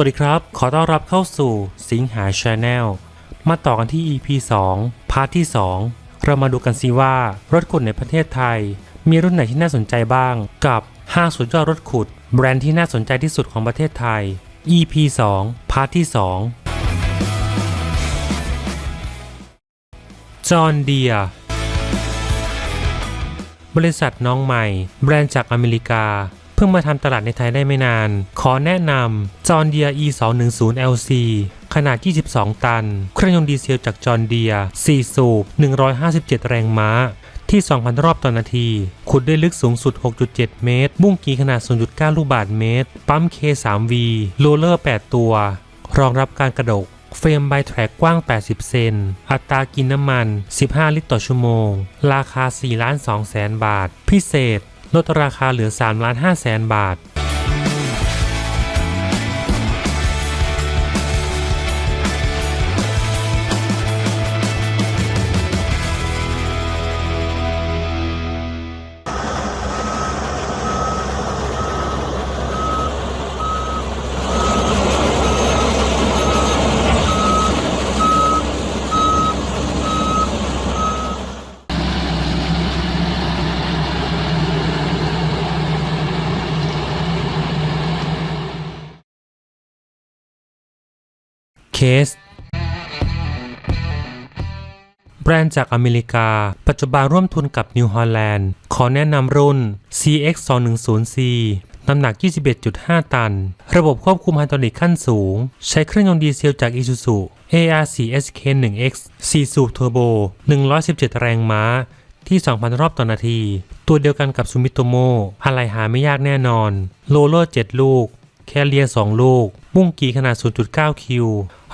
วัสดีครับ ขอต้อนรับเข้าสู่สิงหาชาแนลมาต่อกันที่ EP 2 พาร์ทที่ 2 เรามาดูกันสิว่ารถขุดในประเทศไทย มีรุ่นไหนที่น่าสนใจบ้าง กับ 5 สุดยอดรถขุด แบรนด์ที่น่าสนใจที่สุดของประเทศไทย EP 2 พาร์ทที่ 2 จอห์นเดียบริษัทน้องใหม่ แบรนด์จากอเมริกา เพิ่งมาทำตลาดในไทยได้ไม่นาน ขอแนะนำจอห์นเดีย E 2 1 0 LC ขนาด 22 ตัน เครื่องยนต์ดีเซลจากจอห์นเดีย 4 สูบ 157 แรงม้า ที่ 2,000 รอบต่อนาที ขุดได้ลึกสูงสุด 6.7 เมตร บุ้งกีขนาด 0.9 ลูกบาศก์เมตร ปั๊ม K3V โรลเลอร์ 8 ตัว รองรับการกระดกเฟรมใบแทร็กกว้าง 80 เซน อัตรากินน้ำมัน 15 ลิตรต่อชั่วโมง ราคา4ล้าน2แสนบาท พิเศษ ลดราคาเหลือ3ล้าน5แสนบาท เคส แบรนด์จากอเมริกา ปัจจุบันร่วมทุนกับนิวฮอลแลนด์ขอแนะนำรุ่น CX 2 1 0 C น้ำหนัก 21.5 ตัน ระบบควบคุมไฮดรอลิกขั้นสูง ใช้เครื่องยนต์ดีเซลจาก Isuzu ARC SK 1X 4 สูบเทอร์โบ 117 แรงม้า ที่ 2,000 รอบต่อนาที ตัวเดียวกันกับซูมิโตโมอะไรหาไม่ยากแน่นอน โลโล7ลูก แคเรีย 2 ลูก บุ้งกีขนาด 0.9 คิว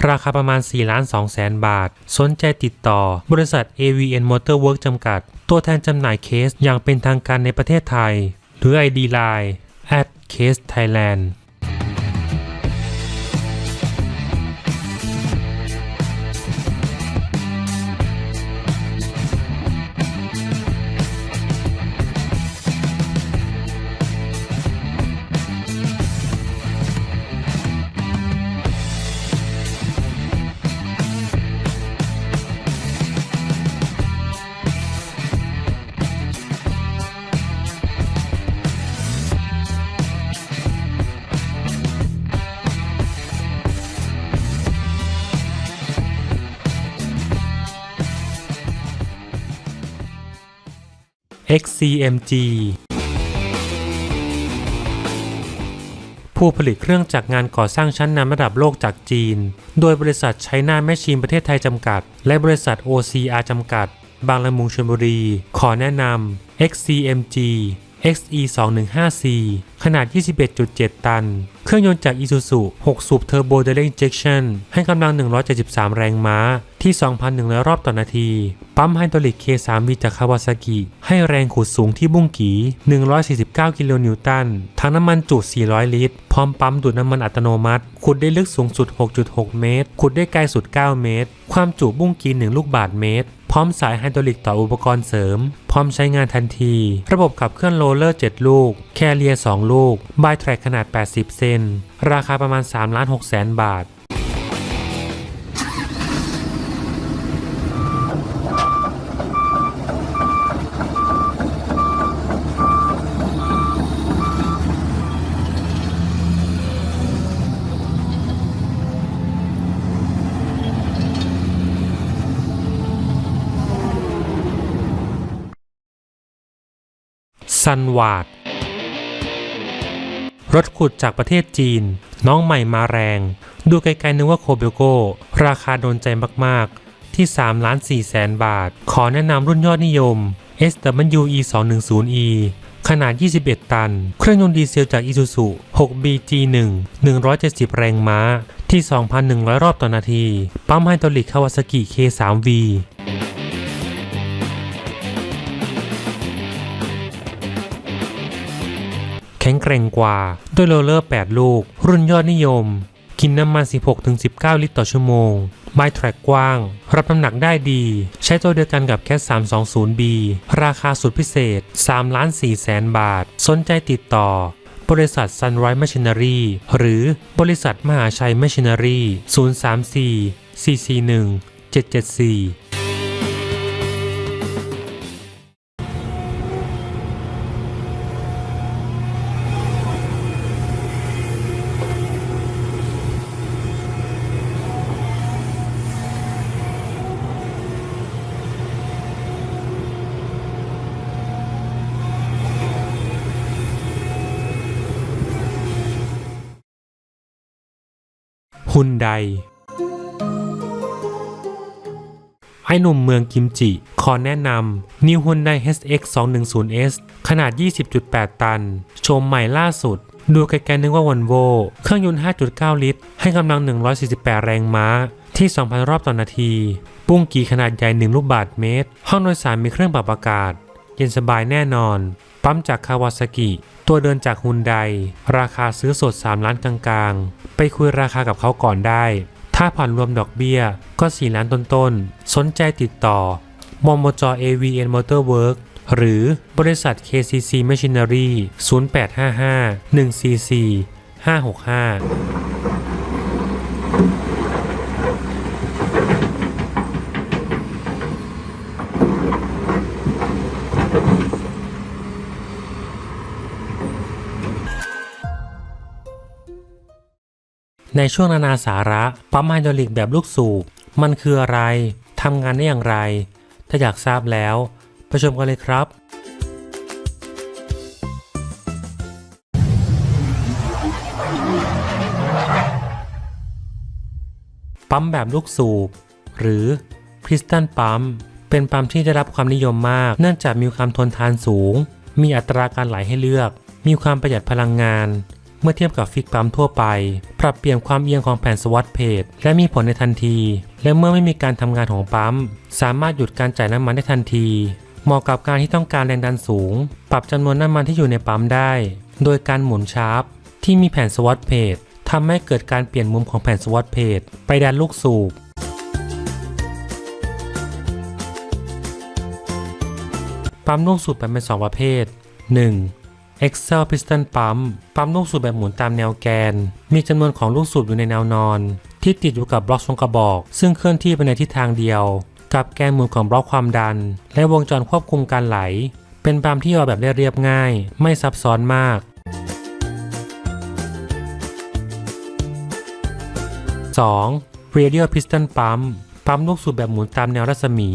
ราคาประมาณ 4 ล้าน2แสนบาท สนใจติดต่อ บริษัท AVN Motor Work จำกัด ตัวแทนจำหน่ายเคสอย่างเป็นทางการในประเทศไทย หรือ ID Line at case Thailand XCMG ผู้ผลิตเครื่องจักรงานก่อสร้างชั้นนำระดับโลกจากจีน โดยบริษัทไชน่าแมชชีนประเทศไทยจำกัด และบริษัท OCR จำกัด บางละมุงชลบุรี ขอแนะนำ XCMG XE 2 1 5 C ขนาด 21.7 ตัน เครื่องยนต์จาก Isuzu 6 สูบเทอร์โบเดล injection ให้กำลัง 173 แรงม้า ที่ 2,100 รอบต่อนาที ปั๊มไฮดรอลิก K3V จากคาวาซากิ ให้แรงขุดสูงที่บุ้งกี 149 กิโลนิวตัน ทั้งน้ำมันจุ 400 ลิตร พร้อมปั๊มดูดน้ำมันอัตโนมัติ ขุดได้ลึกสูงสุด 6.6 เมตร ขุดได้ไกลสุด 9 เมตร ความจุบุ้งกี 1 ลูกบาศก์เมตร พร้อมสายไฮดรอลิกต่ออุปกรณ์เสริม พร้อมใช้งานทันที ระบบขับเคลื่อนโรลเลอร์ 7 ลูก แคเรีย 2 ลูก บายแทร็กขนาด 80 เซน ราคาประมาณ3ล้าน6แสนบาท ซันวาด รถขุดจากประเทศจีน น้องใหม่มาแรง ดูไกลๆนึกว่าโคเบลโก ราคาโดนใจมากๆ ที่3ล้าน4แสนบาท ขอแนะนำรุ่นยอดนิยม SWE 2 1 0 E ขนาด 21 ตัน เครื่องยนต์ดีเซลจาก Isuzu 6BG1 170 แรงม้า ที่ 2,100 รอบต่อนาที ปั๊มไฮดรอลิกคาวาซากิ K3V ข็งแกร่งกว่า ด้วยโรลเลอร์ 8 ลูก รุ่นยอดนิยม กินน้ำมัน 16-19 ลิตรต่อชั่วโมงไมล์แทร็กกว้าง รับน้ำหนักได้ดี ใช้ตัวเดียวกันกับแคส 320B ราคาสุดพิเศษ 3 ล้าน4แสนบาท สนใจติดต่อ บริษัท Sunrise Machinery หรือบริษัทมหาชัย Machinery 034 441 774 ฮุนไดไอหนุ่มเมืองกิมจิ ขอแนะนำ New Hyundai HX 210S ขนาด 20.8 ตันโฉมใหม่ล่าสุด ดูไกลๆนึกว่าวันโวเครื่องยนต์ 5.9 ลิตร ให้กำลัง 148 แรงม้า ที่ 2,000 รอบต่อนนาที ปุ้งกีขนาดใหญ่ 1 ลูกบาทเมตร ห้องโดยสารมีเครื่องปรับอากาศ เย็นสบายแน่นอน ปั๊มจากคาวาซากิ ตัวเดินจากฮุนได ราคาซื้อสด 3 ล้านกลางๆ ไปคุยราคากับเขาก่อนได้ ถ้าผ่อนรวมดอกเบี้ยก็ 4 ล้านต้นๆ สนใจติดต่อมอมจอ AVN Motor Work หรือบริษัท KCC Machinery 0855 144 565 ในช่วงนานาสาระปั๊มไฮดรอลิกแบบลูกสูบ มันคืออะไรทำงานได้อย่างไร ถ้าอยากทราบแล้วไปชมกันเลยครับ ปั๊มแบบลูกสูบ หรือคริสตัลปั๊มเป็นปั๊มที่ได้รับความนิยมมาก เนื่องจากมีความทนทานสูง มีอัตราการไหลให้เลือก มีความประหยัดพลังงาน เมื่อเทียบกับฟิกปั๊มทั่วไป ปรับเปลี่ยนความเอียงของแผ่นสวอตเพจและมีผลในทันที และเมื่อไม่มีการทำงานของปั๊ม สามารถหยุดการจ่ายน้ำมันได้ทันที เหมาะกับการที่ต้องการแรงดันสูง ปรับจำนวนน้ำมันที่อยู่ในปั๊มได้ โดยการหมุนชาร์ปที่มีแผ่นสวอตเพจทำให้เกิดการเปลี่ยนมุมของแผ่นสวอตเพจไปดันลูกสูบปั๊มลูกสูบแบ่งเป็น 2 ประเภท 1. Excel Piston ปั๊มปั๊มลูกสูบแบบหมุนตามแนวแกน มีจำนวนของลูกสูบอยู่ในแนวนอน ที่ติดอยู่กับบล็อกทรงกระบอก ซึ่งเคลื่อนที่ไปในทิศทางเดียว กับแกนหมุนของบล็อกความดัน และวงจรควบคุมการไหล เป็นปั๊มที่ออกแบบได้เรียบง่าย ไม่ซับซ้อนมาก 2. Radial Piston ปั๊มปั๊มลูกสูบแบบหมุนตามแนวรัศมี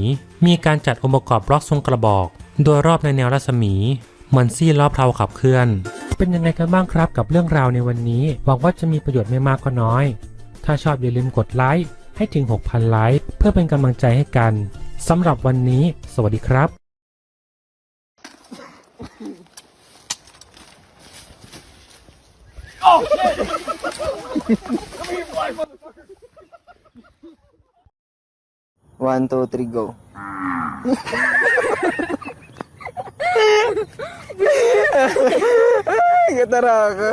มีการจัดองค์ประกอบบล็อกทรงกระบอก โดยรอบในแนวรัศมี มือนซี่ล้อเพลาขับเคลื่อน เป็นยังไงกันบ้างครับกับเรื่องราวในวันนี้ หวังว่าจะมีประโยชน์ไม่มากก็น้อย ถ้าชอบอย่าลืมกดไลค์ให้ถึง 6,000 ไลค์เพื่อเป็นกำลังใจให้กันสำหรับวันนี้ สวัสดีครับ One, two, three, go. Kataraka.